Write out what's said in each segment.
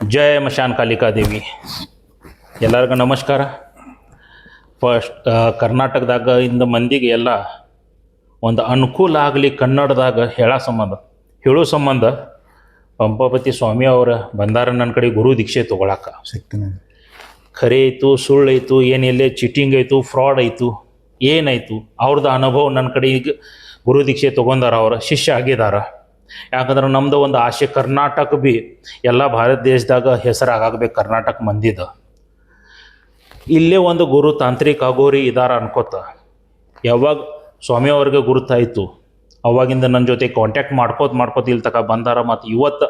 ಜಯ ಮಶಾನ್ ಕಾಲಿಕಾ ದೇವಿ ಎಲ್ಲರಿಗೂ ನಮಸ್ಕಾರ. ಫಸ್ಟ್ ಕರ್ನಾಟಕದಾಗ ಇಂದ ಮಂದಿಗೆ ಎಲ್ಲ ಒಂದು ಅನುಕೂಲ ಆಗಲಿ ಕನ್ನಡದಾಗ ಹೇಳೋ ಸಂಬಂಧ. ಹೇಳೋ ಸಂಬಂಧ ಪಂಪಾಪತಿ ಸ್ವಾಮಿ ಅವರ ಬಂದಾರ ನನ್ನ ಕಡೆ ಗುರು ದೀಕ್ಷೆ ತೊಗೊಳಕ್ಕೆ ಸಿಗ್ತಾನೆ ಖರೆ ಆಯಿತು ಸುಳ್ಳು ಐತು ಏನಿಲ್ಲ ಚೀಟಿಂಗ್ ಆಯಿತು ಫ್ರಾಡ್ ಆಯಿತು ಏನಾಯಿತು ಅವ್ರದ್ದು ಅನುಭವ ನನ್ನ ಕಡೆ ಈಗ ಗುರು ದೀಕ್ಷೆ ತೊಗೊಂಡಾರ ಅವರು ಶಿಷ್ಯ ಆಗಿದಾರ. ಯಾಕಂದ್ರೆ ನಮ್ದು ಒಂದು ಆಸೆ ಕರ್ನಾಟಕ ಬಿ ಎಲ್ಲ ಭಾರತ ದೇಶದಾಗ ಹೆಸರಾಗಬೇಕು ಕರ್ನಾಟಕ ಮಂದಿದ. ಇಲ್ಲೇ ಒಂದು ಗುರು ತಾಂತ್ರಿಕ ಆಗೋರಿ ಇದಾರ ಅನ್ಕೋತ. ಯಾವಾಗ ಸ್ವಾಮಿ ಅವ್ರಿಗೆ ಗುರುತಾಯಿತು, ಅವಾಗಿಂದ ನನ್ನ ಜೊತೆ ಕಾಂಟ್ಯಾಕ್ಟ್ ಮಾಡ್ಕೋತ ಮಾಡ್ಕೋತ ಇಲ್ಲಿ ತಕ ಬಂದಾರ ಮತ್ತು ಇವತ್ತು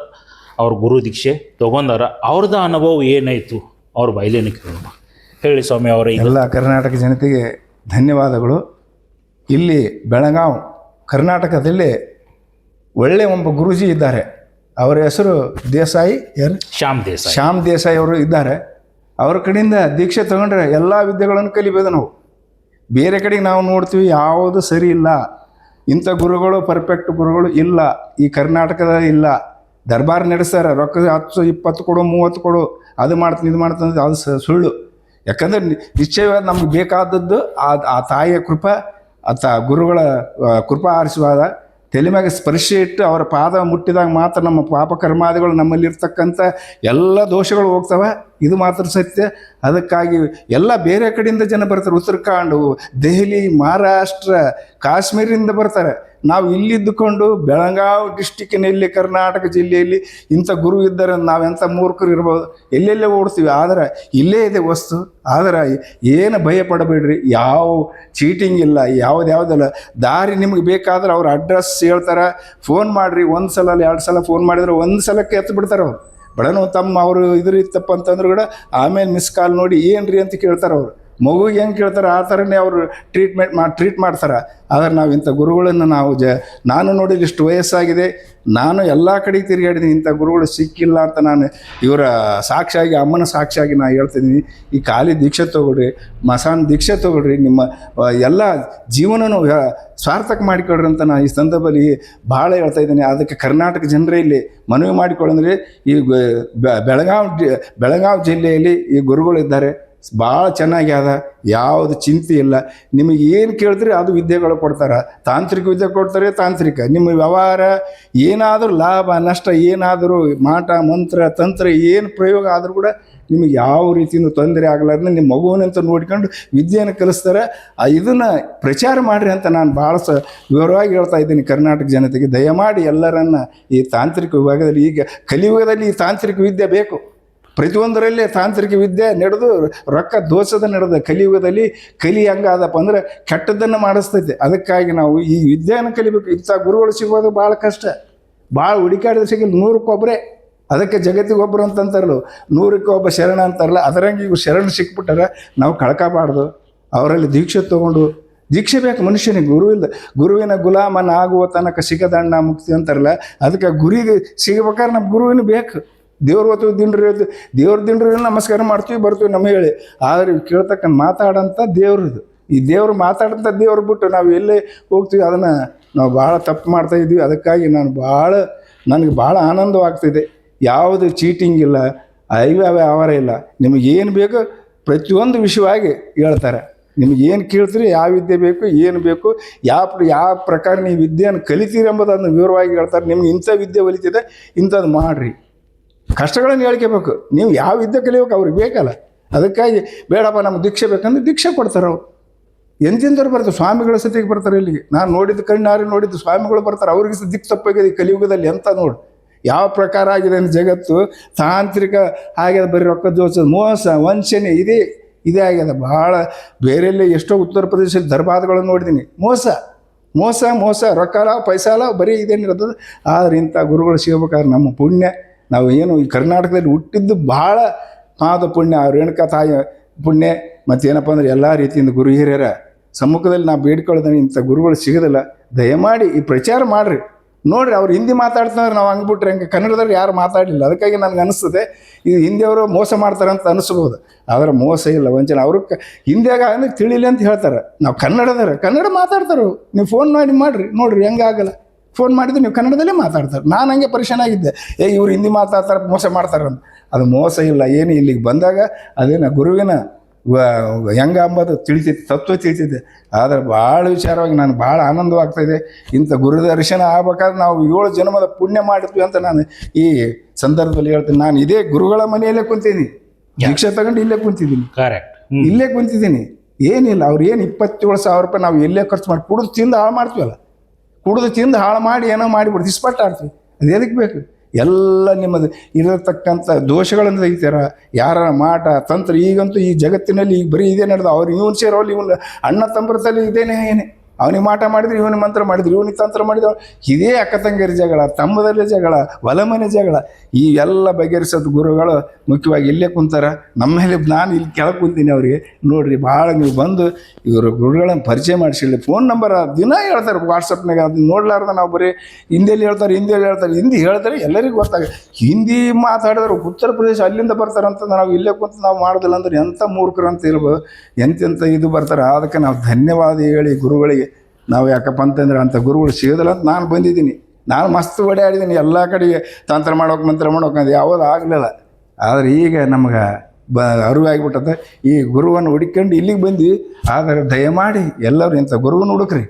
ಅವ್ರ ಗುರು ದೀಕ್ಷೆ ತೊಗೊಂಡಾರ, ಅವ್ರದ ಅನುಭವ ಏನಾಯಿತು ಅವ್ರ ಬಯಲೇನು ಕೇಳೋಣ. ಹೇಳಿ ಸ್ವಾಮಿ ಅವರ ಎಲ್ಲ ಕರ್ನಾಟಕ ಜನತೆಗೆ ಧನ್ಯವಾದಗಳು. ಇಲ್ಲಿ ಬೆಳಗಾವ್ ಕರ್ನಾಟಕದಲ್ಲಿ ಒಳ್ಳೆಯ ಒಬ್ಬ ಗುರೂಜಿ ಇದ್ದಾರೆ. ಅವರ ಹೆಸರು ದೇಸಾಯಿ ಏನು? ಶ್ಯಾಮ್ ದೇಸಾಯಿ. ಶ್ಯಾಮ್ ದೇಸಾಯಿ ಅವರು ಇದ್ದಾರೆ. ಅವ್ರ ಕಡೆಯಿಂದ ದೀಕ್ಷೆ ತಗೊಂಡ್ರೆ ಎಲ್ಲ ವಿದ್ಯೆಗಳನ್ನು ಕಲಿಬೋದು ನಾವು. ಬೇರೆ ಕಡೆಗೆ ನಾವು ನೋಡ್ತೀವಿ ಯಾವುದು ಸರಿ ಇಲ್ಲ. ಇಂಥ ಗುರುಗಳು ಪರ್ಫೆಕ್ಟ್ ಗುರುಗಳು ಇಲ್ಲ. ಈ ಕರ್ನಾಟಕದ ಇಲ್ಲ. ದರ್ಬಾರ್ ನಡೆಸ್ತಾರೆ ರೊಕ್ಕ ಹತ್ತು ಇಪ್ಪತ್ತು ಕೊಡು ಮೂವತ್ತು ಕೊಡು ಅದು ಮಾಡ್ತೀನಿ ಇದು ಮಾಡ್ತೀನಿ ಅದು ಸುಳ್ಳು. ಯಾಕಂದ್ರೆ ನಿಶ್ಚಯ ನಿಶ್ಚಯವಾದ ನಮ್ಗೆ ಬೇಕಾದದ್ದು ಆ ಆ ತಾಯಿಯ ಕೃಪಾ ಆ ತ ಗುರುಗಳ ಕೃಪಾ ಆಶೀರ್ವಾದ ತಲೆ ಮ್ಯಾಗ ಸ್ಪರ್ಶ ಇಟ್ಟು ಅವರ ಪಾದ ಮುಟ್ಟಿದಾಗ ಮಾತ್ರ ನಮ್ಮ ಪಾಪ ಕರ್ಮಾದಿಗಳು ನಮ್ಮಲ್ಲಿರ್ತಕ್ಕಂಥ ಎಲ್ಲ ದೋಷಗಳು ಹೋಗ್ತವೆ? ಇದು ಮಾತ್ರ ಸತ್ಯ. ಅದಕ್ಕಾಗಿ ಎಲ್ಲ ಬೇರೆ ಕಡೆಯಿಂದ ಜನ ಬರ್ತಾರೆ. ಉತ್ತರಾಖಂಡ್, ದೆಹಲಿ, ಮಹಾರಾಷ್ಟ್ರ, ಕಾಶ್ಮೀರದಿಂದ ಬರ್ತಾರೆ. ನಾವು ಇಲ್ಲಿದ್ದುಕೊಂಡು ಬೆಳಗಾವಿ ಡಿಸ್ಟಿಕ್ಕಿನಲ್ಲಿ ಕರ್ನಾಟಕ ಜಿಲ್ಲೆಯಲ್ಲಿ ಇಂಥ ಗುರು ಇದ್ದರೆ ನಾವೆಂಥ ಮೂರ್ಖರು ಇರ್ಬೋದು? ಎಲ್ಲೆಲ್ಲೇ ಓಡ್ತೀವಿ? ಆದರೆ ಇಲ್ಲೇ ಇದೆ ವಸ್ತು. ಆದರೆ ಏನು ಭಯ ಪಡಬೇಡ್ರಿ? ಯಾವ ಚೀಟಿಂಗ್ ಇಲ್ಲ, ಯಾವ್ದು ಯಾವುದಲ್ಲ ದಾರಿ ನಿಮಗೆ ಬೇಕಾದ್ರೆ ಅವ್ರ ಅಡ್ರೆಸ್ ಹೇಳ್ತಾರೆ. ಫೋನ್ ಮಾಡಿರಿ. ಒಂದು ಸಲ ಎರಡು ಸಲ ಫೋನ್ ಮಾಡಿದ್ರೆ ಒಂದು ಸಲಕ್ಕೆ ಎತ್ತು ಬಿಡ್ತಾರೆ ಅವ್ರು. ಬಡನೋ ತಮ್ಮ ಅವರು ಇದ್ರ ಇತ್ತಪ್ಪ ಅಂತಂದ್ರು ಕೂಡ ಆಮೇಲೆ ಮಿಸ್ ಕಾಲ್ ನೋಡಿ ಏನ್ರಿ ಅಂತ ಕೇಳ್ತಾರೆ ಅವರು. ಮಗುಗೆ ಹೆಂಗೆ ಕೇಳ್ತಾರೆ ಆ ಥರನೇ ಅವರು ಟ್ರೀಟ್ಮೆಂಟ್ ಮಾಡಿ ಟ್ರೀಟ್ ಮಾಡ್ತಾರೆ. ಆದರೆ ನಾವು ಇಂಥ ಗುರುಗಳನ್ನು ನಾವು ಜ, ನಾನು ನೋಡಿದ ಇಷ್ಟು ವಯಸ್ಸಾಗಿದೆ, ನಾನು ಎಲ್ಲ ಕಡೆ ತಿರುಗಾಡಿದ್ದೀನಿ ಇಂಥ ಗುರುಗಳು ಸಿಕ್ಕಿಲ್ಲ ಅಂತ ನಾನು ಇವರ ಸಾಕ್ಷಿಯಾಗಿ, ಅಮ್ಮನ ಸಾಕ್ಷಿಯಾಗಿ ನಾನು ಹೇಳ್ತಿದ್ದೀನಿ ಈ ಖಾಲಿ ದೀಕ್ಷೆ ತೊಗೊಳ್ರಿ, ಮಸಾನ್ ದೀಕ್ಷೆ ತೊಗೊಳ್ರಿ, ನಿಮ್ಮ ಎಲ್ಲ ಜೀವನನೂ ಸ್ವಾರ್ಥಕ್ಕೆ ಮಾಡಿಕೊಡ್ರಿ ಅಂತ ನಾನು ಈ ಸಂದರ್ಭದಲ್ಲಿ ಭಾಳ ಹೇಳ್ತಾ ಇದ್ದೀನಿ. ಅದಕ್ಕೆ ಕರ್ನಾಟಕ ಜನರೇ ಇಲ್ಲಿ ಮನವಿ ಮಾಡಿಕೊಳ್ಳಂದ್ರೆ ಈ ಬೆಳಗಾವಿ ಬೆಳಗಾವಿ ಜಿಲ್ಲೆಯಲ್ಲಿ ಈ ಗುರುಗಳಿದ್ದಾರೆ ಭಾಳ ಚೆನ್ನಾಗಿ ಅದ, ಯಾವುದು ಚಿಂತೆ ಇಲ್ಲ. ನಿಮಗೆ ಏನು ಕೇಳಿದ್ರೆ ಅದು ವಿದ್ಯೆಗಳು ಕೊಡ್ತಾರೆ. ತಾಂತ್ರಿಕ ವಿದ್ಯೆ ಕೊಡ್ತಾರೆ, ತಾಂತ್ರಿಕ. ನಿಮ್ಮ ವ್ಯವಹಾರ ಏನಾದರೂ ಲಾಭ, ನಷ್ಟ ಏನಾದರೂ ಮಾಟ, ಮಂತ್ರ, ತಂತ್ರ ಏನು ಪ್ರಯೋಗ ಆದರೂ ಕೂಡ ನಿಮಗೆ ಯಾವ ರೀತಿಯಿಂದ ತೊಂದರೆ ಆಗಲಾರ್ದು ನಿಮ್ಮ ಮಗುವನ್ನಂತ ನೋಡ್ಕೊಂಡು ವಿದ್ಯೆಯನ್ನು ಕಲಿಸ್ತಾರೆ. ಇದನ್ನು ಪ್ರಚಾರ ಮಾಡಿರಿ ಅಂತ ನಾನು ಭಾಳ ಸ ವಿವರವಾಗಿ ಹೇಳ್ತಾ ಇದ್ದೀನಿ ಕರ್ನಾಟಕ ಜನತೆಗೆ. ದಯಮಾಡಿ ಎಲ್ಲರನ್ನ ಈ ತಾಂತ್ರಿಕ ವಿಭಾಗದಲ್ಲಿ ಈಗ ಕಲಿಯುಗದಲ್ಲಿ ಈ ತಾಂತ್ರಿಕ ವಿದ್ಯೆ ಬೇಕು. ಪ್ರತಿಯೊಂದರಲ್ಲೇ ತಾಂತ್ರಿಕ ವಿದ್ಯೆ ನಡೆದು ರೊಕ್ಕ ದೋಷದ ನಡೆದ ಕಲಿಯುಗದಲ್ಲಿ ಕಲಿ ಹಂಗಾದಪ್ಪ ಅಂದ್ರೆ ಕೆಟ್ಟದ್ದನ್ನು ಮಾಡಿಸ್ತೈತೆ. ಅದಕ್ಕಾಗಿ ನಾವು ಈ ವಿದ್ಯೆಯನ್ನು ಕಲಿಬೇಕು. ಇಂಥ ಗುರುಗಳು ಸಿಗೋದು ಭಾಳ ಕಷ್ಟ. ಭಾಳ ಹುಡುಕಾಡಿದ ಸಿಗಲಿ ನೂರಕ್ಕೊಬ್ಬರೇ ಅದಕ್ಕೆ ಜಗತ್ತಿಗೆ ಒಬ್ಬರು ಅಂತಂತಾರಲ್ಲ. ನೂರಕ್ಕೆ ಒಬ್ಬ ಶರಣ ಅಂತಾರಲ್ಲ. ಅದರಂಗೆ ಇವು ಶರಣ ಸಿಕ್ಬಿಟ್ಟಾರೆ. ನಾವು ಕಳ್ಕಬಾರ್ದು. ಅವರಲ್ಲಿ ದೀಕ್ಷೆ ತೊಗೊಂಡು ದೀಕ್ಷೆ ಬೇಕು ಮನುಷ್ಯನಿಗೆ. ಗುರು ಗುರುವಿನ ಗುಲಾಮನ ಆಗುವ ತನಕ ಸಿಗದಣ್ಣ ಮುಕ್ತಿ ಅಂತಾರಲ್ಲ. ಅದಕ್ಕೆ ಗುರಿಗೆ ಸಿಗಬೇಕಾದ್ರೆ ನಮ್ಮ ಗುರುವಿನ ಬೇಕು. ದೇವ್ರ ಹೊತ್ತು ಹೊತ್ತು ದೇವ್ರ ದಿಂಡ್ರಿ ನಮಸ್ಕಾರ ಮಾಡ್ತೀವಿ, ಬರ್ತೀವಿ ನಮ್ಮ ಹೇಳಿ. ಆದರೆ ಕೇಳ್ತಕ್ಕಂಥ ಮಾತಾಡೋಂಥ ದೇವ್ರದು ಈ ದೇವ್ರು ಮಾತಾಡೋಂಥ ದೇವ್ರು ಬಿಟ್ಟು ನಾವು ಎಲ್ಲೇ ಹೋಗ್ತೀವಿ, ಅದನ್ನು ನಾವು ಭಾಳ ತಪ್ಪು ಮಾಡ್ತಾ ಇದ್ವಿ ಅದಕ್ಕಾಗಿ ನಾನು ಭಾಳ, ನನಗೆ ಭಾಳ ಆನಂದವಾಗ್ತಿದೆ. ಯಾವುದು ಚೀಟಿಂಗ್ ಇಲ್ಲ ಐವ್ಯ ವ್ಯವಹಾರ ಇಲ್ಲ ನಿಮಗೇನು ಬೇಕೋ ಪ್ರತಿಯೊಂದು ವಿಷಯವಾಗಿ ಹೇಳ್ತಾರೆ. ನಿಮಗೆ ಏನು ಕೇಳ್ತೀರಿ, ಯಾವ ವಿದ್ಯೆ ಬೇಕು, ಏನು ಬೇಕು, ಯಾವ ಯಾವ ಪ್ರಕಾರ ನೀವು ವಿದ್ಯೆಯನ್ನು ಕಲಿತೀರಿ ಎಂಬುದನ್ನು ವಿವರವಾಗಿ ಹೇಳ್ತಾರೆ. ನಿಮ್ಗೆ ಇಂಥ ವಿದ್ಯೆ ಒಲಿತಿದೆ, ಇಂಥದ್ದು ಮಾಡಿರಿ. ಕಷ್ಟಗಳನ್ನು ಹೇಳ್ಕೋಬೇಕು ನೀವು ಯಾವ ವಿದ್ಯೆ ಕಲಿಬೇಕು ಅವ್ರಿಗೆ ಬೇಕಲ್ಲ. ಅದಕ್ಕಾಗಿ ಬೇಡಪ್ಪ, ನಮ್ಗೆ ದೀಕ್ಷೆ ಬೇಕಂದ್ರೆ ದೀಕ್ಷೆ ಕೊಡ್ತಾರೆ ಅವ್ರು. ಎಂತಿಂದವ್ರು ಬರ್ತಾರೆ ಸ್ವಾಮಿಗಳ ಸತಿಗೆ ಬರ್ತಾರೆ ಇಲ್ಲಿಗೆ. ನಾನು ನೋಡಿದ ಕಣ್ಣಾರಿ ನೋಡಿದ್ದು ಸ್ವಾಮಿಗಳು ಬರ್ತಾರೆ, ಅವ್ರಿಗೆ ಸಹ ದಿಕ್ಕು ತಪ್ಪಾಗಿದೆ ಕಲಿಯುಗದಲ್ಲಿ ಎಂತ ನೋಡು. ಯಾವ ಪ್ರಕಾರ ಆಗಿದೆ ಜಗತ್ತು ತಾಂತ್ರಿಕ ಆಗ್ಯದ ಬರೀ ರೊಕ್ಕ ದೋಚ ಮೋಸ, ವಂಚನೆ, ಇದೇ ಇದೇ ಆಗ್ಯದ ಭಾಳ ಬೇರೆಲ್ಲೇ ಎಷ್ಟೋ ಉತ್ತರ ಪ್ರದೇಶದ ದರ್ಬಾರ್ಗಳನ್ನು ನೋಡಿದ್ದೀನಿ. ಮೋಸ ಮೋಸ ಮೋಸ, ರೊಕ್ಕ ಅಲ್ಲ, ಪೈಸಾ ಬರೀ ಇದೇನಿರೋದು. ಆದ್ರೆ ಇಂಥ ಗುರುಗಳು ಸಿಗಬೇಕಾದ್ರೆ ನಮ್ಮ ಪುಣ್ಯ. ನಾವು ಏನು ಈ ಕರ್ನಾಟಕದಲ್ಲಿ ಹುಟ್ಟಿದ್ದು ಭಾಳ ಪಾದ ಪುಣ್ಯ ರೇಣುಕಾ ತಾಯಿ ಪುಣ್ಯ. ಮತ್ತೇನಪ್ಪ ಅಂದ್ರೆ ಎಲ್ಲ ರೀತಿಯಿಂದ ಗುರು ಹಿರಿಯರ ಸಮ್ಮುಖದಲ್ಲಿ ನಾವು ಬೇಡ್ಕೊಳ್ಳೋದ್ರೆ ಇಂಥ ಗುರುಗಳು ಸಿಗೋದಿಲ್ಲ. ದಯಮಾಡಿ ಈ ಪ್ರಚಾರ ಮಾಡಿರಿ. ನೋಡ್ರಿ ಅವ್ರು ಹಿಂದಿ ಮಾತಾಡ್ತಾರೆ ನಾವು ಹಂಗ್ಬಿಟ್ರೆ ಹಂಗೆ? ಕನ್ನಡದಲ್ಲಿ ಯಾರು ಮಾತಾಡಲಿಲ್ಲ. ಅದಕ್ಕಾಗಿ ನನಗೆ ಅನಿಸ್ತದೆ. ಇದು ಹಿಂದಿಯವರು ಮೋಸ ಮಾಡ್ತಾರೆ ಅಂತ ಅನಿಸ್ಬೋದು. ಆದರೆ ಮೋಸ ಇಲ್ಲ, ವಂಚನೆ. ಅವರು ಕ ಹಿಂದಿಯಾಗ ಅಂದ್ರೆ ತಿಳಿಲಿ ಅಂತ ಹೇಳ್ತಾರೆ. ನಾವು ಕನ್ನಡದವ್ರು. ಕನ್ನಡ ಮಾತಾಡ್ತಾರೆ? ನೀವು ಫೋನ್ ಮಾಡಿ, ಮಾಡಿರಿ. ನೋಡ್ರಿ ಹೆಂಗಾಗಲ್ಲ ಫೋನ್ ಮಾಡಿದ್ರೆ ನೀವು ಕನ್ನಡದಲ್ಲೇ ಮಾತಾಡ್ತಾರೆ. ನಾನು ಹಂಗೆ ಪರಿಶಾನ ಆಗಿದ್ದೆ. ಏ ಇವ್ರು ಹಿಂದಿ ಮಾತಾಡ್ತಾರೆ ಮೋಸ ಮಾಡ್ತಾರೆ ಅಂತ. ಅದು ಮೋಸ ಇಲ್ಲ ಏನು ಇಲ್ಲಿಗೆ ಬಂದಾಗ ಅದೇನ ಗುರುವಿನ ಹೆಂಗ ಅಂಬೋದು ತಿಳಿತೈತೆ ತತ್ವ ತಿಳಿತಿದ್ದೆ ಆದರೆ ಭಾಳ ವಿಚಾರವಾಗಿ ನಾನು ಭಾಳ ಆನಂದವಾಗ್ತಾ ಇದೆ. ಇಂಥ ಗುರು ದರ್ಶನ ಆಗ್ಬೇಕಾದ್ರೆ ನಾವು ಏಳು ಜನ್ಮದ ಪುಣ್ಯ ಮಾಡಿದ್ವಿ ಅಂತ ನಾನು ಈ ಸಂದರ್ಭದಲ್ಲಿ ಹೇಳ್ತೀನಿ. ನಾನು ಇದೇ ಗುರುಗಳ ಮನೆಯಲ್ಲೇ ಕುಂತೀನಿ ಭಿಕ್ಷ ತಗೊಂಡು ಇಲ್ಲೇ ಕುಂತಿದ್ದೀನಿ. ಕರೆಕ್ಟ್ ಇಲ್ಲೇ ಕುಂತಿದ್ದೀನಿ. ಏನಿಲ್ಲ ಅವ್ರು ಏನು ಇಪ್ಪತ್ತೇಳು ಸಾವಿರ ರೂಪಾಯಿ ನಾವು ಎಲ್ಲೇ ಖರ್ಚು ಮಾಡಿ ಕುಡಿದು ತಿಂದು ಹಾಳು ಮಾಡ್ತೀವಲ್ಲ. ಕುಡಿದು ತಿಂದು ಹಾಳು ಮಾಡಿ ಏನೋ ಮಾಡಿಬಿಡ್ತೀವಿ ಇಸ್ಪಟ್ಟು ಆಡ್ತೀವಿ ಅದು ಎದಕ್ಕೆ ಬೇಕು? ಎಲ್ಲ ನಿಮ್ಮದು ಇರತಕ್ಕಂಥ ದೋಷಗಳನ್ನು ತೆಗಿತಾರ ಯಾರ ಮಾಟ, ತಂತ್ರ, ಈಗಂತೂ ಈ ಜಗತ್ತಿನಲ್ಲಿ ಈಗ ಬರೀ ಇದೇ ನಡೆದ, ಅವ್ರು ಇವನು ಸೇರೋಲ್ಲ ಇವನು ಅಣ್ಣ ತಂಬ್ರದಲ್ಲಿ ಇದೇನೇ ಏನೇ? ಅವನಿಗೆ ಮಾಟ ಮಾಡಿದ್ರು ಇವನಿಗೆ ಮಂತ್ರ ಮಾಡಿದ್ರು ಇವನಿಗೆ ತಂತ್ರ ಮಾಡಿದ್ರು ಇದೇ ಅಕ್ಕ ತಂಗಿಯರ ಜಗಳ, ತಮ್ಮದಲ್ಲಿ ಜಗಳ ಒಲಮನೆ ಜಗಳ. ಈ ಎಲ್ಲ ಬಗೆಹರಿಸೋದು ಗುರುಗಳು ಮುಖ್ಯವಾಗಿ ಇಲ್ಲೇ ಕುಂತಾರ. ನಮ್ಮ ಮೇಲೆ ನಾನು ಇಲ್ಲಿ ಕೆಳಗೆ ಕುಂತೀನಿ ಅವರಿಗೆ. ನೋಡ್ರಿ, ಭಾಳ ನೀವು ಬಂದು ಇವರು ಗುರುಗಳನ್ನು ಪರಿಚಯ ಮಾಡಿಸಿಲ್ಲ ಫೋನ್ ನಂಬರ್ ದಿನ ಹೇಳ್ತಾರೆ, ವಾಟ್ಸಪ್ನಾಗ ಅದನ್ನ ನೋಡ್ಲಾರ್ದ ನಾವು ಬರೀ ಹಿಂದಿಯಲ್ಲಿ ಹೇಳ್ತಾರೆ ಹಿಂದಿಯಲ್ಲಿ ಹೇಳ್ತಾರೆ, ಹಿಂದಿ ಹೇಳ್ತಾರೆ, ಎಲ್ಲರಿಗೂ ಗೊತ್ತಾಗ. ಹಿಂದಿ ಮಾತಾಡಿದ್ರೆ ಉತ್ತರ ಪ್ರದೇಶ ಅಲ್ಲಿಂದ ಬರ್ತಾರಂತ ನಾವು ಇಲ್ಲೇ ಕುಂತು ನಾವು ಮಾಡೋದಿಲ್ಲ ಅಂದ್ರೆ ಎಂಥ ಮೂರ್ಖರು ಅಂತ ಇರ್ಬೋದು ಎಂತೆಂಥ ಇದು ಬರ್ತಾರೆ. ಅದಕ್ಕೆ ನಾವು ಧನ್ಯವಾದ ಹೇಳಿ ಗುರುಗಳಿಗೆ ನಾವು ಯಾಕಪ್ಪ ಅಂತಂದ್ರೆ ಅಂಥ ಗುರುಗಳು ಸಿಗೋದಿಲ್ಲ ಅಂತ ನಾನು ಬಂದಿದ್ದೀನಿ. ನಾನು ಮಸ್ತ್ ಓಡಾಡಿದ್ದೀನಿ. ಎಲ್ಲ ಕಡೆಗೆ ತಂತ್ರ ಮಾಡೋಕೆ ಮಂತ್ರ ಮಾಡೋಕೆ ಅದು ಯಾವುದು ಆಗಲಿಲ್ಲ. ಆದರೆ ಈಗ ನಮ್ಗೆ ಬ ಅರಿವಾಗಿಬಿಟ್ಟದ. ಈ ಗುರುವನ್ನು ಹುಡುಕೊಂಡು ಇಲ್ಲಿಗೆ ಬಂದ್ವಿ ಆದರೆ ದಯಮಾಡಿ ಎಲ್ಲರೂ ಇಂಥ ಗುರುವನ್ನು ಹುಡುಕ್ರಿ.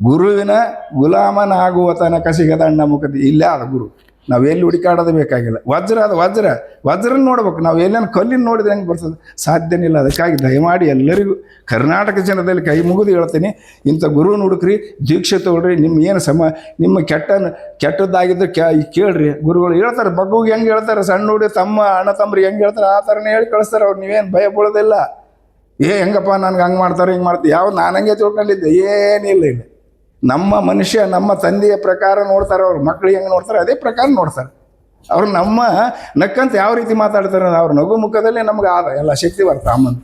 ಗುರುವಿನ ಗುಲಾಮನಾಗುವ ತನಕ ಸಿಗದ ಅಣ್ಣ ಮುಖದ ಇಲ್ಲೇ ಆದ ಗುರು. ನಾವು ಎಲ್ಲಿ ಹುಡುಕಾಡೋದು ಬೇಕಾಗಿಲ್ಲ. ವಜ್ರ ಅದು ವಜ್ರ. ವಜ್ರನ ನೋಡ್ಬೇಕು. ನಾವು ಎಲ್ಲೇನು ಕಲ್ಲಿನ ನೋಡಿದ್ರೆ ಹೆಂಗೆ ಬರ್ತದೆ? ಸಾಧ್ಯನೇ ಇಲ್ಲ. ಅದಕ್ಕಾಗಿ ದಯಮಾಡಿ ಎಲ್ಲರಿಗೂ ಕರ್ನಾಟಕ ಜನದಲ್ಲಿ ಕೈ ಮುಗಿದು ಹೇಳ್ತೀನಿ. ಇಂಥ ಗುರುನ ಹುಡುಕ್ರಿ, ದೀಕ್ಷೆ ತಗೊಳ್ರಿ. ನಿಮ್ಮ ಏನು ಸಮ, ನಿಮ್ಮ ಕೆಟ್ಟ ಕೆಟ್ಟದ್ದಾಗಿದ್ದು ಕೇಳ್ರಿ. ಗುರುಗಳು ಹೇಳ್ತಾರೆ ಮಗುಗೆ ಹೆಂಗೆ ಹೇಳ್ತಾರೆ? ಸಣ್ಣ ಹುಡುಗ, ತಮ್ಮ, ಅಣ್ಣ ತಮ್ಮರು ಹೆಂಗೆ ಹೇಳ್ತಾರೆ? ಆ ಥರನೇ ಹೇಳಿ ಕಳಿಸ್ತಾರೆ ಅವ್ರು. ನೀವೇನು ಭಯ ಬೀಳೋದಿಲ್ಲ. ಏ, ಹೆಂಗಪ್ಪ, ನನ್ಗೆ ಹಂಗೆ ಮಾಡ್ತಾರೆ, ಹಿಂಗೆ ಮಾಡ್ತಾರೆ ಯಾವ, ನಾನು ಹಂಗೆ ತಿಳ್ಕೊಂಡಿದ್ದೆ. ಏನಿಲ್ಲ ಇಲ್ಲ. ನಮ್ಮ ಮನುಷ್ಯ ನಮ್ಮ ತಂದೆಯ ಪ್ರಕಾರ ನೋಡ್ತಾರೆ, ಅವ್ರ ಮಕ್ಕಳು ಹೆಂಗೆ ನೋಡ್ತಾರೆ ಅದೇ ಪ್ರಕಾರ ನೋಡ್ತಾರೆ. ಅವ್ರು ನಮ್ಮ ನಕ್ಕಂತ ಯಾವ ರೀತಿ ಮಾತಾಡ್ತಾರೆ ಅವ್ರ ನಗು ಮುಖದಲ್ಲಿ ನಮ್ಗೆ ಆದ ಎಲ್ಲ ಶಕ್ತಿ ಬರ್ತಾ ಅಮ್ಮನ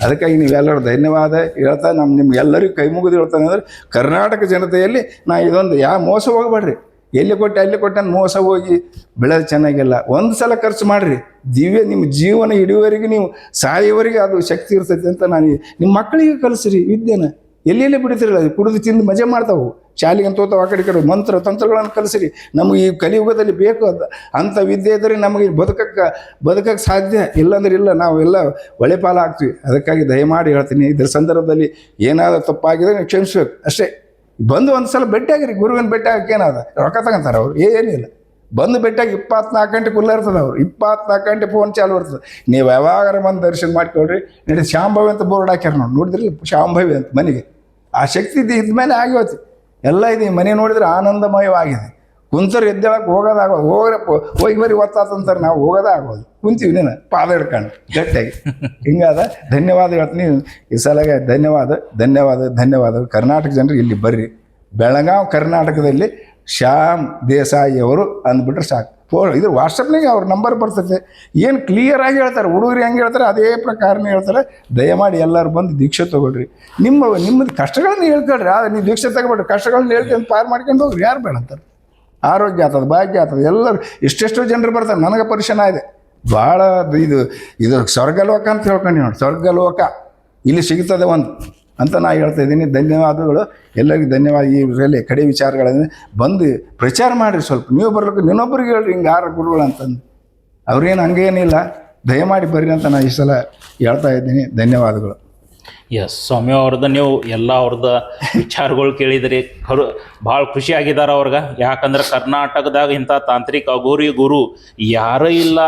ಅದಕ್ಕಾಗಿ ನೀವೆಲ್ಲರೂ ಧನ್ಯವಾದ. ಹೇಳ್ತಾ ನಮ್ಮ ನಿಮ್ಗೆಲ್ಲರಿಗೂ ಕೈ ಮುಗಿದು ಹೇಳ್ತಾನೆ ಅಂದರೆ, ಕರ್ನಾಟಕ ಜನತೆಯಲ್ಲಿ ನಾ ಇದೊಂದು ಯಾವ ಮೋಸ ಹೋಗಬೇಡ್ರಿ. ಎಲ್ಲಿ ಕೊಟ್ಟೆ ಅಲ್ಲಿ ಕೊಟ್ಟೆ ಮೋಸ ಹೋಗಿ ಬೆಳೆದು ಚೆನ್ನಾಗಿಲ್ಲ. ಒಂದು ಸಲ ಖರ್ಚು ಮಾಡಿರಿ. ದಿವ್ಯ ನಿಮ್ಮ ಜೀವನ ಇಡುವವರೆಗೆ ನೀವು ಸಾಯೋವರೆಗೆ ಅದು ಶಕ್ತಿ ಇರ್ತೈತೆ ಅಂತ ನಾನು ನಿಮ್ಮ ಮಕ್ಕಳಿಗೆ ಕಲಿಸ್ರಿ ವಿದ್ಯೆನ. ಎಲ್ಲೆಲ್ಲಿ ಬಿಡ್ತಿರಲ್ಲ ಕುಡಿದು ತಿಂದು ಮಜೆ ಮಾಡ್ತಾವೆ. ಶಾಲೆಗೆ ಅಂತ ಆ ಕಡೆ ಕಡೆ. ಮಂತ್ರ, ತಂತ್ರಗಳನ್ನು ಕಲಿಸ್ರಿ. ನಮಗೆ ಈ ಕಲಿಯುಗದಲ್ಲಿ ಬೇಕು ಅಂತ. ಅಂಥ ವಿದ್ಯೆ ಇದ್ದರೆ ನಮಗೆ ಬದುಕಕ್ಕೆ ಬದುಕಕ್ಕೆ ಸಾಧ್ಯ. ಇಲ್ಲಾಂದ್ರೆ ಇಲ್ಲ, ನಾವು ಎಲ್ಲ ಒಳೆ ಪಾಲ ಆಗ್ತೀವಿ. ಅದಕ್ಕಾಗಿ ದಯಮಾಡಿ ಹೇಳ್ತೀನಿ. ಇದ್ರ ಸಂದರ್ಭದಲ್ಲಿ ಏನಾದರೂ ತಪ್ಪಾಗಿದ್ರೆ ಕ್ಷಮಿಸ್ಬೇಕು. ಅಷ್ಟೇ. ಬಂದು ಒಂದು ಸಲ ಭೇಟಿಯಾಗಿರಿ. ಗುರುವಿನ ಭೇಟಿ ಏನಾದ? ರೊಕ್ಕ ತಗೊಂತಾರೆ ಅವ್ರು? ಏನಿಲ್ಲ. ಬಂದು ಭೇಟಿಯಾಗಿ ಇಪ್ಪತ್ನಾಲ್ಕು ಗಂಟೆ ಕುಲ್ಲ ಇರ್ತದೆ ಅವ್ರು? ಇಪ್ಪತ್ನಾಲ್ಕು ಗಂಟೆ ಫೋನ್ ಚಾಲು ಇರ್ತದೆ ನೀವು ಯಾವಾಗಾರ ಬಂದು ದರ್ಶನ ಮಾಡ್ಕೊಳ್ರಿ. ನಡಿ, ಶಾಂಭವಿ ಅಂತ ಬೋರ್ಡ್ ಹಾಕ್ಯಾರ ನೋಡಿ. ನೋಡಿದ್ರಿ ಶಾಂಭವಿ ಅಂತ ಮನೆಗೆ. ಆ ಶಕ್ತಿ ಇದ್ಮೇಲೆ ಆಗೋತಿ ಎಲ್ಲ ಇದೆ. ಮನೆ ನೋಡಿದ್ರೆ ಆನಂದಮಯವಾಗಿದೆ. ಕುಂತರು ಎದ್ದೇಳಕ್ಕೆ ಹೋಗೋದಾಗೋದು ಹೋಗ್ರಪ್ಪ ಹೋಗಿ ಬರೀ ಒತ್ತಾತಂತಾರೆ ನಾವು ಹೋಗೋದೇ ಆಗೋದು. ಕುಂತೀವಿ ನೀನು ಪಾದ ಹಿಡ್ಕೊಂಡು, ಗಟ್ಟಿಯಾಗಿ. ಹಿಂಗಾದ ಧನ್ಯವಾದ ಹೇಳ್ತೀನಿ. ಈ ಸಲಗೆ ಧನ್ಯವಾದ ಧನ್ಯವಾದ ಧನ್ಯವಾದ. ಕರ್ನಾಟಕ ಜನರು ಇಲ್ಲಿ ಬರ್ರಿ. ಬೆಳಗಾವ್ ಕರ್ನಾಟಕದಲ್ಲಿ ಶ್ಯಾಮ್ ದೇಸಾಯಿ ಅವರು ಅಂದ್ಬಿಟ್ರೆ ಸಾಕು. ಫೋ ಇದು ವಾಟ್ಸಪ್ನಾಗೆ ಅವ್ರ ನಂಬರ್ ಬರ್ತೈತೆ. ಏನು ಕ್ಲಿಯರ್ ಆಗಿ ಹೇಳ್ತಾರೆ, ಹುಡುಗರು ಹೆಂಗೆ ಹೇಳ್ತಾರೆ, ಅದೇ ಪ್ರಕಾರನೇ ಹೇಳ್ತಾರೆ. ದಯಮಾಡಿ ಎಲ್ಲರೂ ಬಂದು ದೀಕ್ಷೆ ತೊಗೊಳ್ರಿ. ನಿಮ್ಮ, ನಿಮ್ಮದು ಕಷ್ಟಗಳನ್ನ ಹೇಳ್ಕೊಳ್ರಿ. ಆದರೆ ನೀವು ದೀಕ್ಷೆ ತಗೊಬೇಡ್ರಿ. ಕಷ್ಟಗಳನ್ನ ಹೇಳ್ಕೊಂಡು ಪಾರು ಮಾಡ್ಕೊಂಡು ಹೋಗ್ರಿ. ಯಾರು ಬೇಡ ಅಂತಾರೆ. ಆರೋಗ್ಯ ಆಗ್ತದೆ, ಭಾಗ್ಯ ಆಗ್ತದೆ. ಎಲ್ಲರೂ ಎಷ್ಟೆಷ್ಟೋ ಜನರು ಬರ್ತಾರೆ. ನನಗೆ ಪರಿಶನ ಇದೆ. ಭಾಳ ಇದು ಇದು ಸ್ವರ್ಗಲೋಕ ಅಂತ ಹೇಳ್ಕೊಂಡು ನೋಡಿ. ಸ್ವರ್ಗಲೋಕ. ಇಲ್ಲಿ ಸಿಗ್ತದೆ ಒಂದು ಅಂತ ನಾ ಹೇಳ್ತಾ ಇದ್ದೀನಿ. ಧನ್ಯವಾದಗಳು. ಎಲ್ಲರಿಗೂ ಧನ್ಯವಾದ. ಈ ಇದರಲ್ಲಿ ಕಡೆ ವಿಚಾರಗಳನ್ನು ಬಂದು ಪ್ರಚಾರ ಮಾಡಿರಿ ಸ್ವಲ್ಪ. ನೀವು ಬರ್ಲಿಕ್ಕೆ ನಿನ್ನೊಬ್ಬರಿಗೆ ಹೇಳ್ರಿ ಹಿಂಗೆ ಯಾರು ಗುರುಗಳು ಅಂತಂದು. ಅವ್ರೇನು ಹಂಗೇನಿಲ್ಲ. ದಯಮಾಡಿ ಬರ್ರಿ ಅಂತ ನಾನು ಈ ಸಲ ಹೇಳ್ತಾ ಇದ್ದೀನಿ. ಧನ್ಯವಾದಗಳು. ಎಸ್ ಸ್ವಾಮಿ ಅವ್ರದ್ದು ನೀವು ಎಲ್ಲ ಅವ್ರದ್ದು ವಿಚಾರಗಳು ಕೇಳಿದ್ರಿ. ಖರು ಭಾಳ ಖುಷಿ ಆಗಿದ್ದಾರೆ ಅವ್ರಿಗೆ. ಯಾಕಂದ್ರೆ ಕರ್ನಾಟಕದಾಗ ಇಂಥ ತಾಂತ್ರಿಕ ಅಗೋರಿ ಗುರು ಯಾರೂ ಇಲ್ಲ.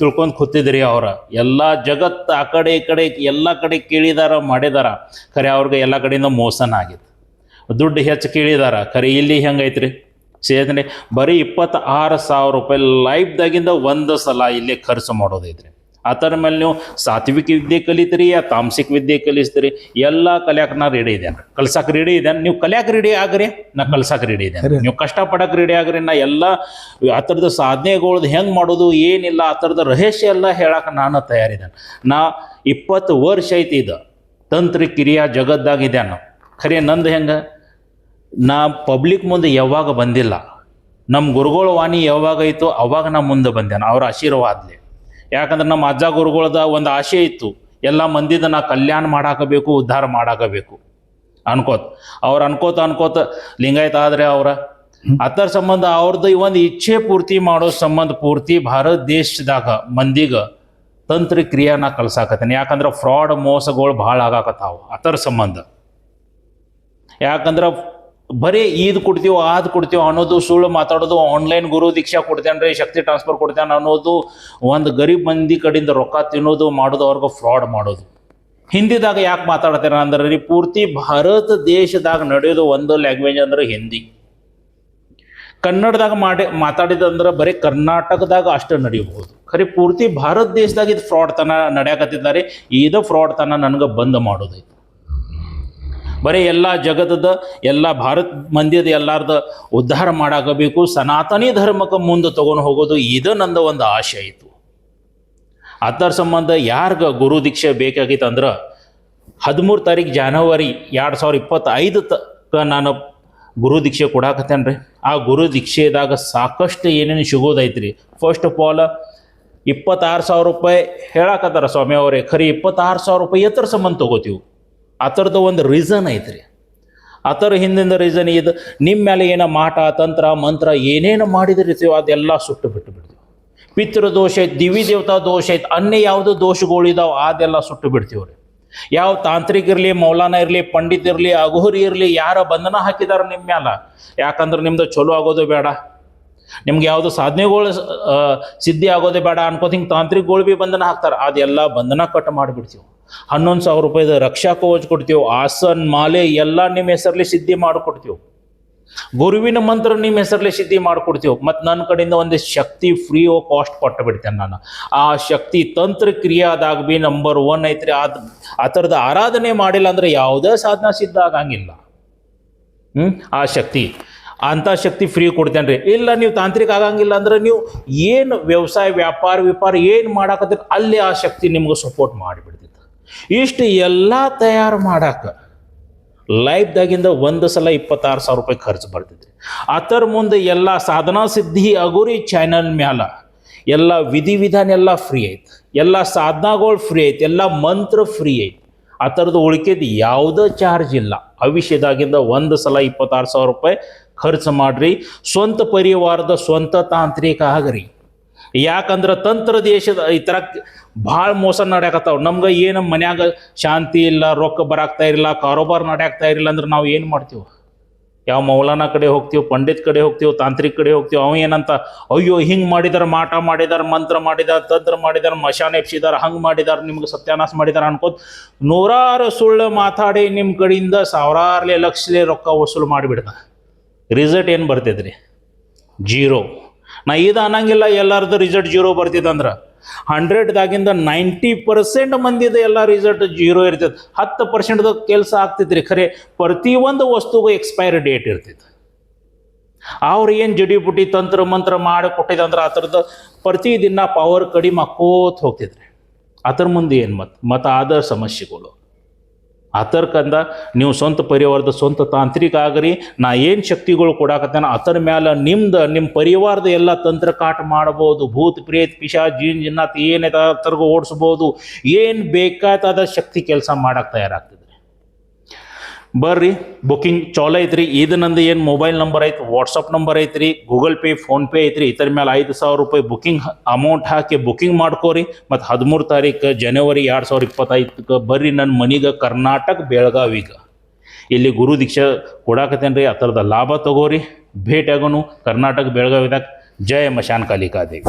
ತಿಳ್ಕೊಂಡು ಕೂತಿದ್ರಿ ಅವ್ರ. ಎಲ್ಲ ಜಗತ್ತು ಆ ಕಡೆ ಈ ಕಡೆ ಎಲ್ಲ ಕಡೆ ಕೇಳಿದಾರ ಮಾಡಿದಾರ. ಖರೆ ಅವ್ರಿಗೆ ಎಲ್ಲ ಕಡೆಯಿಂದ ಮೋಸನ ಆಗಿದೆ ದುಡ್ಡು ಹೆಚ್ಚು ಕೇಳಿದಾರ. ಖರೆ ಇಲ್ಲಿ ಹೆಂಗೈತ್ರಿ ಸೇತನೆ ಬರೀ ಇಪ್ಪತ್ತಾರು ಸಾವಿರ ರೂಪಾಯಿ ಲೈಫ್ದಾಗಿಂದ ಒಂದು ಸಲ ಇಲ್ಲಿ ಖರ್ಚು ಮಾಡೋದೈತ್ರಿ ಆ ಥರ ಮೇಲೆ ನೀವು ಸಾತ್ವಿಕ ವಿದ್ಯೆ ಕಲಿತೀರಿ ಯಾ ತಾಮಸಿಕ ವಿದ್ಯೆ ಕಲಿಸ್ತೀರಿ ಎಲ್ಲ ಕಲಿಯಾಕ ನಾ ರೆಡಿ ಇದ್ದೇನೆ. ಕಲ್ಸಕ್ಕೆ ರೆಡಿ ಇದ್ದೇನೆ. ನೀವು ಕಲಿಯಾಕ ರೆಡಿ ಆಗ್ರಿ ನಾ ಕಲ್ಸಕ್ಕೆ ರೆಡಿ ಇದ್ದೇನೆ. ನೀವು ಕಷ್ಟಪಡಕ್ಕೆ ರೆಡಿ ಆಗ್ರಿ ನಾ ಎಲ್ಲ ಆ ಥರದ ಸಾಧನೆಗಳ್ದು ಹೆಂಗೆ ಮಾಡೋದು ಏನಿಲ್ಲ ಆ ಥರದ ರಹಸ್ಯ ಎಲ್ಲ ಹೇಳಕ್ಕೆ ನಾನು ತಯಾರಿದ್ದೇನೆ ನಾ ಇಪ್ಪತ್ತು ವರ್ಷ ಐತಿ ಇದು. ತಂತ್ರ ಕಿರಿಯ ಜಗದ್ದಾಗಿದ್ದೇನೆ ಖರೆ ನಂದು ಹೆಂಗೆ? ನಾ ಪಬ್ಲಿಕ್ ಮುಂದೆ ಯಾವಾಗ ಬಂದಿಲ್ಲ. ನಮ್ಮ ಗುರುಗಳ ವಾಣಿ ಯಾವಾಗ ಐತೋ ಅವಾಗ ನಾ ಮುಂದೆ ಬಂದೇನೆ. ಅವ್ರ ಆಶೀರ್ವಾದ್ಲಿ ಯಾಕಂದ್ರೆ ನಮ್ಮ ಅಜ್ಜ ಗುರುಗಳದ ಒಂದು ಆಶೆ ಇತ್ತು, ಎಲ್ಲ ಮಂದಿದ ನಾ ಕಲ್ಯಾಣ ಮಾಡಾಕಬೇಕು, ಉದ್ಧಾರ ಮಾಡಾಕಬೇಕು ಅನ್ಕೋತ. ಅವ್ರು ಅನ್ಕೋತ ಅನ್ಕೋತ, ಲಿಂಗಾಯತ ಆದರೆ ಅವರ ಅದರ ಸಂಬಂಧ ಅವ್ರದ್ದು ಒಂದು ಇಚ್ಛೆ ಪೂರ್ತಿ ಮಾಡೋ ಸಂಬಂಧ ಪೂರ್ತಿ ಭಾರತ ದೇಶದಾಗ ಮಂದಿಗ ತಂತ್ರ ಕ್ರಿಯಾನ ಕಲ್ಸಾಕತ್ತೇನೆ ಯಾಕಂದ್ರೆ ಫ್ರಾಡ್ ಮೋಸಗಳು ಭಾಳ ಆಗಾಕತ್ತಾವ ಅದರ ಸಂಬಂಧ. ಯಾಕಂದ್ರೆ ಬರೀ ಈದ್ ಕೊಡ್ತೀವೋ, ಆದ್ ಕೊಡ್ತೀವೋ ಅನ್ನೋದು ಸುಳ್ಳು ಮಾತಾಡೋದು ಆನ್ಲೈನ್ ಗುರು ದೀಕ್ಷಾ ಕೊಡ್ತೇನ್ರಿ ಶಕ್ತಿ ಟ್ರಾನ್ಸ್ಫರ್ ಕೊಡ್ತೇನೆ ಅನ್ನೋದು, ಒಂದು ಗರೀಬ್ ಮಂದಿ ಕಡೆಯಿಂದ ರೊಕ್ಕ ತಿನ್ನೋದು ಮಾಡೋದು, ಅವ್ರಿಗೆ ಫ್ರಾಡ್ ಮಾಡೋದು. ಹಿಂದಿದಾಗ ಯಾಕೆ ಮಾತಾಡ್ತೀರ ಅಂದ್ರೆ ರೀ, ಪೂರ್ತಿ ಭಾರತ ದೇಶದಾಗ ನಡೆಯೋದು ಒಂದು ಲ್ಯಾಂಗ್ವೇಜ್ ಅಂದ್ರೆ ಹಿಂದಿ. ಕನ್ನಡದಾಗ ಮಾಡಿ ಮಾತಾಡಿದಂದ್ರೆ ಬರೀ ಕರ್ನಾಟಕದಾಗ ಅಷ್ಟು ನಡೆಯಬಹುದು ಖರೆ ಪೂರ್ತಿ ಭಾರತ ದೇಶದಾಗ ಇದು ಫ್ರಾಡ್ ತನ ನಡೆಯಕತ್ತಿದ್ದಾರೆ ಇದು ಫ್ರಾಡ್ ತನ ನನಗೆ ಬಂದ್ ಮಾಡೋದೈತೆ. ಬರೀ ಎಲ್ಲ ಜಗತ್ತದ, ಎಲ್ಲ ಭಾರತ ಮಂದಿದ ಎಲ್ಲಾರ್ದ ಉದ್ಧಾರ ಮಾಡಾಕಬೇಕು ಸನಾತನಿ ಧರ್ಮಕ್ಕೆ ಮುಂದೆ ತೊಗೊಂಡು ಹೋಗೋದು ಇದು ನಂದು ಒಂದು ಆಶೆ ಇತ್ತು ಅದರ ಸಂಬಂಧ ಯಾರ್ಗ ಗುರು ದೀಕ್ಷೆ ಬೇಕಾಗಿತ್ತು ಅಂದ್ರೆ ಹದಿಮೂರು ತಾರೀಕು ಜನವರಿ ಎರಡು ಸಾವಿರ ಇಪ್ಪತ್ತೈದು ತಕ್ಕ ನಾನು ಗುರು ದೀಕ್ಷೆ ಕೊಡಾಕತ್ತೇನೆ ರೀ ಆ ಗುರು ದೀಕ್ಷೆದಾಗ ಸಾಕಷ್ಟು ಏನೇನು ಸಿಗೋದೈತ್ರಿ. ಫಸ್ಟ್ ಆಫ್ ಆಲ್ ಇಪ್ಪತ್ತಾರು ಸಾವಿರ ರೂಪಾಯಿ ಹೇಳಾಕತ್ತಾರ ಸ್ವಾಮಿ ಅವರೇ. ಖರೀ ಇಪ್ಪತ್ತಾರು ಸಾವಿರ ರೂಪಾಯಿ ಎತ್ತರ ಸಂಬಂಧ ತೊಗೋತೀವಿ. ಆ ಥರದ್ದು ಒಂದು ರೀಸನ್ ಐತ್ರಿ. ಆ ಥರ ಹಿಂದಿನ ರೀಸನ್ ಇದು ನಿಮ್ಮ ಮೇಲೆ ಏನೋ ಮಾಟ, ತಂತ್ರ, ಮಂತ್ರ ಏನೇನು ಮಾಡಿದಿರ್ತೀವೋ ಅದೆಲ್ಲ ಸುಟ್ಟು ಬಿಟ್ಟು ಬಿಡ್ತೀವಿ. ಪಿತೃ ದೋಷ ಐತೆ, ದಿವಿ ದೇವತಾ ದೋಷ ಐತೆ ಅನ್ಯ ಯಾವುದು ದೋಷಗಳಿದಾವೆ ಅದೆಲ್ಲ ಸುಟ್ಟು ಬಿಡ್ತೀವಿ ರೀ ಯಾವ ತಾಂತ್ರಿಕ ಇರಲಿ, ಮೌಲಾನ ಇರಲಿ, ಪಂಡಿತ್ ಇರಲಿ, ಅಘೋರಿ ಇರಲಿ, ಯಾರ ಬಂಧನ ಹಾಕಿದಾರ ನಿಮ್ಮ ಮೇಲೆ ಯಾಕಂದ್ರೆ ನಿಮ್ದು ಚಲೋ ಆಗೋದು ಬೇಡ. ನಿಮ್ಗೆ ಯಾವುದು ಸಾಧನೆಗಳು ಸಿದ್ಧಿ ಆಗೋದೇ ಬೇಡ ಅನ್ಕೋತಿ ಹಿಂಗೆ ತಾಂತ್ರಿಕಗಳು ಭೀ ಬಂಧನ ಹಾಕ್ತಾರೆ, ಅದೆಲ್ಲ ಬಂಧನ ಕಟ್ ಮಾಡಿಬಿಡ್ತೀವಿ. ಹನ್ನೊಂದು ಸಾವಿರ ರೂಪಾಯಿದು ರಕ್ಷಾ ಕವಚ ಕೊಡ್ತೀವಿ ಆಸನ್ ಮಾಲೆ ಎಲ್ಲ ನಿಮ್ಮ ಹೆಸರಲ್ಲಿ ಸಿದ್ಧಿ ಮಾಡಿಕೊಡ್ತೀವಿ ಗುರುವಿನ ಮಂತ್ರ ನಿಮ್ಮ ಹೆಸರಲ್ಲಿ ಸಿದ್ಧಿ ಮಾಡಿಕೊಡ್ತೀವಿ ಮತ್ತು ನನ್ನ ಕಡೆಯಿಂದ ಒಂದು ಶಕ್ತಿ ಫ್ರೀ ಓ ಕಾಸ್ಟ್ ಕೊಟ್ಟು ಬಿಡ್ತೇನೆ ನಾನು. ಆ ಶಕ್ತಿ ತಂತ್ರ ಕ್ರಿಯಾದಾಗ ಬಿ ನಂಬರ್ ಒನ್ ಐತ್ರಿ. ಅದು ಆ ಥರದ ಆರಾಧನೆ ಮಾಡಿಲ್ಲ ಅಂದ್ರೆ ಯಾವುದೇ ಸಾಧನ ಸಿದ್ಧ ಆಗಂಗಿಲ್ಲ. ಹ್ಞೂ ಆ ಶಕ್ತಿ. ಅಂಥ ಶಕ್ತಿ ಫ್ರೀ ಕೊಡ್ತೇನೆ ರೀ. ಇಲ್ಲ ನೀವು ತಾಂತ್ರಿಕ ಆಗಂಗಿಲ್ಲ ಅಂದ್ರೆ ನೀವು ಏನು ವ್ಯವಸಾಯ, ವ್ಯಾಪಾರ ವ್ಯಾಪಾರ ಏನು ಮಾಡಾಕತ್ತೀರಿ, ಅಲ್ಲಿ ಆ ಶಕ್ತಿ ನಿಮ್ಗೆ ಸಪೋರ್ಟ್ ಮಾಡಿಬಿಡ್ತೈತೆ ಇಷ್ಟು ಎಲ್ಲ ತಯಾರು ಮಾಡಕ್ಕೆ ಲೈಫ್ದಾಗಿಂದ ಒಂದು ಸಲ ಇಪ್ಪತ್ತಾರು ಸಾವಿರ ರೂಪಾಯಿ ಖರ್ಚು ಬರ್ತೈತಿ ಅದರ ಮುಂದೆ ಎಲ್ಲ ಸಾಧನಾ ಸಿದ್ಧಿ, ಅಗುರಿ ಚಾನಲ್ ಮ್ಯಾಲ ಎಲ್ಲ ವಿಧಿವಿಧಾನ ಎಲ್ಲ ಫ್ರೀ ಐತೆ. ಎಲ್ಲ ಸಾಧನಗಳು ಫ್ರೀ ಐತೆ, ಎಲ್ಲ ಮಂತ್ರ ಫ್ರೀ ಐತೆ. ಆ ಥರದ್ದು ಉಳಿಕೆದು ಯಾವುದೇ ಚಾರ್ಜ್ ಇಲ್ಲ. ಭವಿಷ್ಯದಾಗಿಂದ ಒಂದು ಸಲ ಇಪ್ಪತ್ತಾರು ಸಾವಿರ ರೂಪಾಯಿ ಖರ್ಚು ಮಾಡಿರಿ. ಸ್ವಂತ ಪರಿವಾರದ ಸ್ವಂತ ತಾಂತ್ರಿಕ ಆಗ್ರಿ. ಯಾಕಂದ್ರೆ ತಂತ್ರ ದೇಶದ ಈ ಥರ ಭಾಳ ಮೋಸ ನಡ್ಯಾಕತ್ತಾವ. ನಮ್ಗೆ ಏನು ಮನ್ಯಾಗ ಶಾಂತಿ ಇಲ್ಲ, ರೊಕ್ಕ ಬರಾಕ್ತಾ ಇರಲಿಲ್ಲ, ಕಾರೋಬಾರ್ ನಡ್ಯಾಕ್ತಾ ಇರಲಿಲ್ಲ ಅಂದ್ರೆ ನಾವು ಏನು ಮಾಡ್ತೀವಿ? ಯಾವ ಮೌಲಾನ ಕಡೆ ಹೋಗ್ತೀವಿ, ಪಂಡಿತ್ ಕಡೆ ಹೋಗ್ತೀವಿ, ತಾಂತ್ರಿಕ ಕಡೆ ಹೋಗ್ತೀವಿ, ಅವ ಏನಂತ, ಅಯ್ಯೋ ಹಿಂಗೆ ಮಾಡಿದಾರೆ, ಮಾಟ ಮಾಡಿದಾರೆ, ಮಂತ್ರ ಮಾಡಿದಾರೆ, ತಂತ್ರ ಮಾಡಿದಾರೆ, ಮಶಾನ ಎಪ್ಸಿದಾರೆ ಹಂಗೆ ಮಾಡಿದಾರೆ, ನಿಮ್ಗೆ ಸತ್ಯಾನಾಶ ಮಾಡಿದಾರೆ ಅನ್ಕೋತ ನೂರಾರು ಸುಳ್ಳು ಮಾತಾಡಿ ನಿಮ್ಮ ಕಡೆಯಿಂದ ಸಾವಿರಾರ್ಲೆ ಲಕ್ಷಲೆ ರೊಕ್ಕ ವಸೂಲು ಮಾಡಿಬಿಡ್ದ. ರಿಸಲ್ಟ್ ಏನು ಬರ್ತೈತ್ರಿ? ಜೀರೋ. ನಾ ಇದು ಅನ್ನಂಗಿಲ್ಲ ಎಲ್ಲರದ್ದು ರಿಸಲ್ಟ್ ಜೀರೋ ಬರ್ತಿತ್ತಂದ್ರೆ ಹಂಡ್ರೆಡ್ದಾಗಿಂದ ನೈಂಟಿ ಪರ್ಸೆಂಟ್ ಮಂದಿದ ಎಲ್ಲ ರಿಸಲ್ಟ್ ಜೀರೋ ಇರ್ತೈತೆ. ಹತ್ತು ಪರ್ಸೆಂಟ್ದು ಕೆಲಸ ಆಗ್ತೈತ್ರಿ. ಖರೆ, ಪ್ರತಿಯೊಂದು ವಸ್ತುಗೂ ಎಕ್ಸ್ಪೈರಿ ಡೇಟ್ ಇರ್ತೈತೆ. ಅವ್ರು ಏನು ಜಡಿಬುಟಿ ತಂತ್ರ ಮಂತ್ರ ಮಾಡಿ ಕೊಟ್ಟಿದಂದ್ರೆ ಆ ಥರದ್ದು ಪ್ರತಿದಿನ ಪವರ್ ಕಡಿಮೆ ಆಕೋತ ಹೋಗ್ತಿದ್ರಿ ಅದ್ರ ಮುಂದೆ ಏನು ಮತ್ತು ಮತ್ತು ಆದ ಸಮಸ್ಯೆಗಳು. ಅದರ್ಕಂದ ನೀವು ಸ್ವಂತ ಪರಿವಾರದ ಸ್ವಂತ ತಾಂತ್ರಿಕ ಆಗ್ರಿ, ನಾ ಏನು ಶಕ್ತಿಗಳು ಕೊಡಾಕತ್ತೇನ ಅದರ ಮ್ಯಾಲ ನಿಮ್ದು ನಿಮ್ಮ ಪರಿವಾರದ ಎಲ್ಲ ತಂತ್ರ ಕಾಟ ಮಾಡ್ಬೋದು ಭೂತ್, ಪ್ರೇತ್ ಪಿಶಾ ಜೀನ್, ಜಿನ್ನಾತ್ ಏನೈತೆ ತರ್ಗ ಓಡಿಸ್ಬೋದು ಏನು ಬೇಕಾದ ಶಕ್ತಿ ಕೆಲಸ ಮಾಡಕ್ಕೆ ತಯಾರಾಗ್ತದೆ. ಬರ್ರಿ ಬುಕಿಂಗ್ ಚಲೋ ಐತ್ರಿ. ಇದು ನಂದು ಏನು ಮೊಬೈಲ್ ನಂಬರ್ ಐತೆ ವಾಟ್ಸಪ್ ನಂಬರ್ ಐತ್ರಿ ಗೂಗಲ್ ಪೇ ಫೋನ್ಪೇ ಐತ್ರಿ. ಇತರ ಮೇಲೆ ಐದು ಸಾವಿರ ರೂಪಾಯಿ ಬುಕಿಂಗ್ ಅಮೌಂಟ್ ಹಾಕಿ ಬುಕಿಂಗ್ ಮಾಡ್ಕೋರಿ. ಮತ್ತು ಹದಿಮೂರು ತಾರೀಕು ಜನವರಿ ಎರಡು ಸಾವಿರ ಇಪ್ಪತ್ತೈದಕ್ಕೆ ಬರ್ರಿ ನನ್ನ ಮನಿಗೆ ಕರ್ನಾಟಕ ಬೆಳಗಾವಿಗೆ. ಇಲ್ಲಿ ಗುರು ದೀಕ್ಷೆ ಕೊಡಾಕತ್ತೇನೆ ರೀ ಆ ಥರದ ಲಾಭ ತಗೋರಿ. ಭೇಟಿ ಕರ್ನಾಟಕ ಬೆಳಗಾವಿದಾಗ. ಜಯ ಮಶಾನ್ ಕಾಲಿಕಾದೇವಿ